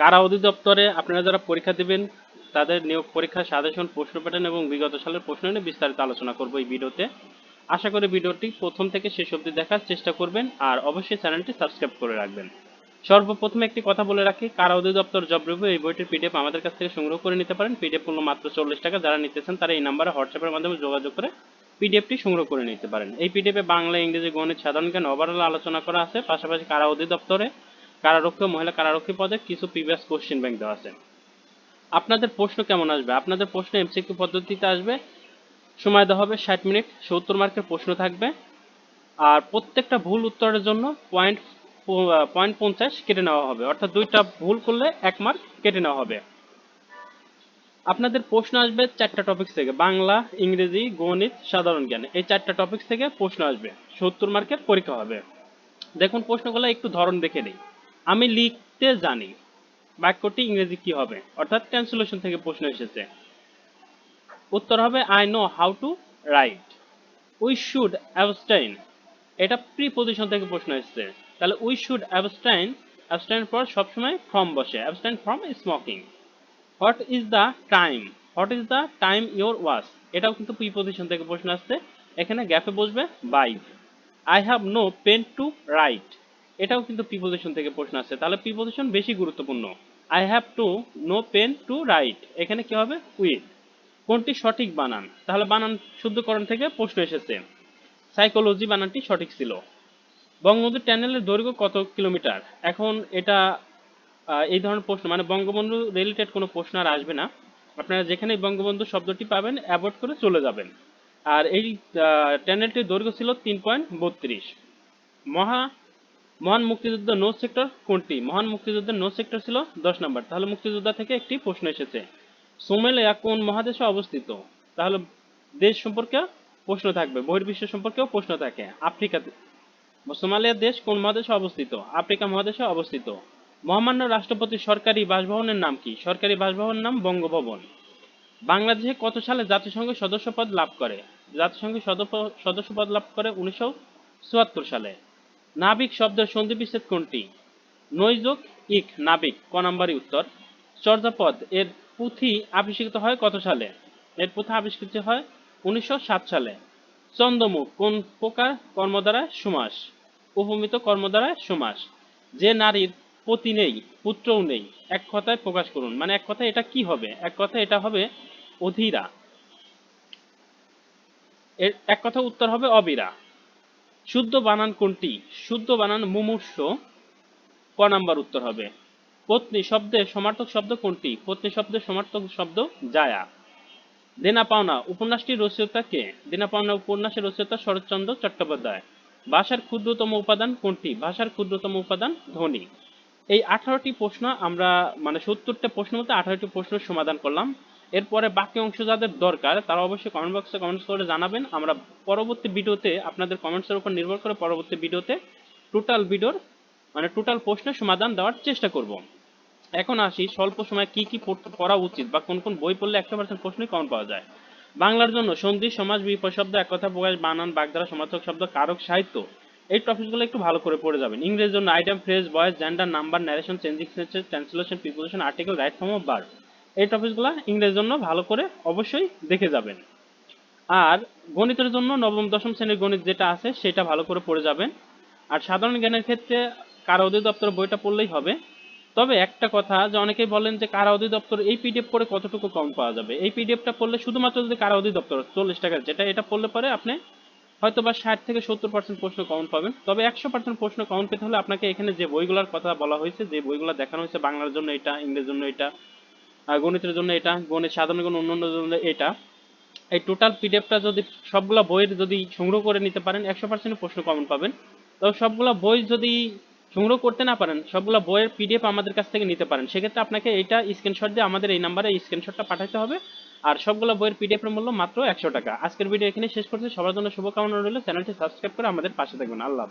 কারা অধিদপ্তরে আপনারা যারা পরীক্ষা দেবেন, তাদের নিয়োগ পরীক্ষার সাজেশন, প্রশ্ন প্যাটার্ন এবং বিগত সালের প্রশ্ন নিয়ে বিস্তারিত আলোচনা করব এই ভিডিওতে। আশা করি ভিডিওটি প্রথম থেকে শেষ অবধি দেখার চেষ্টা করবেন আর অবশ্যই চ্যানেলটি সাবস্ক্রাইব করে রাখবেন। সর্বপ্রথমে একটি কথা বলে রাখি, কারা অধিদপ্তর জব রিভিউ এই বইটির পিডিএফ আমাদের কাছ থেকে সংগ্রহ করে নিতে পারেন। পিডিএফ মূল্য মাত্র চল্লিশ টাকা, যারা নিতেছেন তারা এই নাম্বারে হোয়াটসঅ্যাপের মাধ্যমে যোগাযোগ করে পিডিএফটি সংগ্রহ করে নিতে পারেন। এই পিডিএফে বাংলা, ইংরেজি, গণিত, সাধারণ জ্ঞান ওভারঅল আলোচনা করা আছে। পাশাপাশি কারা অধিদপ্তরে কারারক্ষী ও মহিলা কারারক্ষী পদে কিছু প্রিভিয়াস কোশ্চেন ব্যাংক দেওয়া আছে। আপনাদের প্রশ্ন কেমন আসবে? আপনাদের প্রশ্ন এমসিকিউ পদ্ধতিতে আসবে। সময় দেওয়া হবে ষাট মিনিট, সত্তর মার্কের প্রশ্ন থাকবে। আর প্রত্যেকটা ভুল উত্তরের জন্য পয়েন্ট পয়েন্ট পঞ্চাশ কেটে নেওয়া হবে। অর্থাৎ দুইটা ভুল করলে এক মার্ক কেটে নেওয়া হবে। আপনাদের প্রশ্ন আসবে চারটা টপিক থেকে। বাংলা, ইংরেজি, গণিত, সাধারণ জ্ঞান। এই চারটা টপিক থেকে প্রশ্ন আসবে। সত্তর মার্কের পরীক্ষা হবে। দেখুন প্রশ্নগুলো, একটু ধরন দেখে নিই। আমি লিখতে জানি। বাক্যটি ইংরেজি কি হবে? অর্থাৎ ট্রান্সলেশন থেকে প্রশ্ন এসেছে। উত্তর হবে I know how to write we should abstain এটা প্রিপোজিশন থেকে প্রশ্ন এসেছে। তাহলে উই শুড অ্যাবস্টাইন অ্যাবস্টাইন পর সবসময় ফ্রম বসে। Abstain from smoking what is the time what is the time your watch এটাও কিন্তু প্রিপোজিশন থেকে প্রশ্ন আসছে। এখানে গ্যাপে বসবে by I have no pen to write এটাও কিন্তু প্রিপোজিশন থেকে প্রশ্ন আসছে। তাহলে প্রিপোজিশন বেশি গুরুত্বপূর্ণ। I have to no pen to write এখানে কি হবে? উইথ কোনটি সঠিক বানান? তাহলে বানান শুদ্ধকরণ থেকে প্রশ্ন এসেছে। সাইকোলজি বানানটি সঠিক ছিল। বঙ্গবন্ধু ট্যানেলের দৈর্ঘ্য কত কিলোমিটার? এখন এটা এই ধরনের প্রশ্ন মানে বঙ্গবন্ধু রিলেটেড কোনো প্রশ্ন আর আসবে না। আপনারা যেখানে বঙ্গবন্ধু শব্দটি পাবেন অ্যাভয়েড করে চলে যাবেন। আর এই ট্যানেলটির দৈর্ঘ্য ছিল তিন পয়েন্ট বত্রিশ। মহা মহান মুক্তিযুদ্ধ নো সেক্টর কোনটি? মহান মুক্তিযুদ্ধের নো সেক্টর ছিল দশ নম্বর। তাহলে মুক্তিযোদ্ধা থেকে একটি প্রশ্ন এসেছে। সোমেলিয়া কোন মহাদেশে অবস্থিত? তাহলে দেশ সম্পর্কে প্রশ্ন থাকবে, বহির্বিশ্ব সম্পর্কেও প্রশ্ন থাকে। আফ্রিকাতে সোমালিয়া দেশ কোন মহাদেশে অবস্থিত? আফ্রিকা মহাদেশে অবস্থিত। মহামান্য রাষ্ট্রপতির সরকারি বাসভবনের নাম কি? সরকারি বাসভবনের নাম বঙ্গভবন। বাংলাদেশে কত সালে জাতিসংঘের সদস্যপদ লাভ করে? সদস্য- সদস্যপদ লাভ করে উনিশশো চুয়াত্তর সালে। নাবিক শব্দের সন্ধি বিচ্ছেদ কোনটি? নৈযোগ ইক, নাবিক, ক নাম্বারই উত্তর। চর্যাপদ, এর পুঁথি আবিষ্কৃত হয় কত সালে? এর পুঁথি আবিষ্কৃত হয় উনিশশো সাত সালে। চন্দ্রমুখ কোন প্রকার কর্মদ্বারায় সমাস? উপমিত কর্মদ্বারায় সমাস। যে নারীর পতি নেই, পুত্রও নেই, এক কথায় প্রকাশ করুন। মানে এক কথায় এটা কি হবে? এক কথায় এটা হবে অধীরা। এর এক কথা উত্তর হবে অবিরা। শুদ্ধ বানান কোনটি? শুদ্ধ বানান মুমূর্ষ। ক নাম্বার উত্তর হবে। পত্নী শব্দের সমার্থক শব্দ কোনটি? পত্নী শব্দের সমার্থক শব্দ জায়া। দেনা পাওনা, উপন্যাসটির রচয়িতা কে? দেনা পাওনা, উপন্যাসের রচয়িতা শরৎচন্দ্র চট্টোপাধ্যায়। ভাষার ক্ষুদ্রতম উপাদান কোনটি? ভাষার ক্ষুদ্রতম উপাদান ধ্বনি। এই আঠারোটি প্রশ্ন আমরা মানে সত্তরটা প্রশ্ন মধ্যে আঠারোটি প্রশ্নের সমাধান করলাম। এরপরে বাকি অংশ যাদের দরকার, তারা অবশ্যই কমেন্ট বক্সে কমেন্টস করে জানাবেন। আমরা পরবর্তী ভিডিওতে আপনাদের কমেন্টসের উপর নির্ভর করে পরবর্তী ভিডিওতে টোটাল ভিডিওর মানে টোটাল প্রশ্নের সমাধান দেওয়ার চেষ্টা করব। এখন আসি স্বল্প সময়ে কি কি পড়া উচিত বা কোন কোন বই পড়লে একশো পার্সেন্ট প্রশ্নই কমন পাওয়া যায়। বাংলার জন্য সন্ধি, সমাজ বিপদ শব্দ, এক কথা প্রকাশ, বানান, বাগধারা, সমার্থক শব্দ, কারক, সাহিত্য, এই টপিকগুলো একটু ভালো করে পড়ে যাবেন। ইংরেজির জন্য item phrase voice gender number narration changing translation preposition article right form of verb এই টপিকগুলো ইংরেজির জন্য ভালো করে অবশ্যই দেখে যাবেন। আর গণিতের জন্য নবম, দশম শ্রেণির গণিত যেটা আছে সেটা ভালো করে পড়ে যাবেন। আর সাধারণ জ্ঞানের ক্ষেত্রে কারা অধিদপ্তর বইটা পড়লেই হবে। তবে একটা কথা, যে অনেকেই বলেন যে কারা অধিদপ্তর, এই পিডিএফ পড়ে কতটুকু কম পাওয়া যাবে? এই পিডিএফটা পড়লে শুধুমাত্র যদি কারা অধিদপ্তর, চল্লিশ টাকার, যেটা এটা পড়লে পরে আপনি হয়তো বা ষাট থেকে সত্তর পার্সেন্ট প্রশ্ন কমন পাবেন। তবে একশো পার্সেন্ট প্রশ্ন কমন পেতে হলে আপনাকে এখানে যে বইগুলোর কথা বলা হয়েছে, যে বইগুলো দেখানো হয়েছে বাংলার জন্য এটা, ইংরেজির জন্য এটা গণিতের জন্য এটা, গণিত সাধারণ জ্ঞান অন্যান্য জন্য এটা। এই টোটাল পিডিএফটা যদি সবগুলা বইয়ের যদি সংগ্রহ করে নিতে পারেন, একশো পার্সেন্ট প্রশ্ন কমন পাবেন। তবে সবগুলা বই যদি সংগ্রহ করতে না পারেন, সবগুলা বইয়ের পিডিএফ আমাদের কাছ থেকে নিতে পারেন। সেক্ষেত্রে আপনাকে এইটা স্ক্রিনশট দিয়ে আমাদের এই নাম্বারে স্ক্রিনশটটা পাঠাতে হবে। আর সবগুলো বইয়ের পিডিএফ এর মূল্য মাত্র একশো টাকা। আজকের ভিডিও এখানে শেষ করছি। সবার জন্য শুভকামনা রইল। চ্যানেলটি সাবস্ক্রাইব করে আমাদের পাশে থাকবেন। আল্লাহ।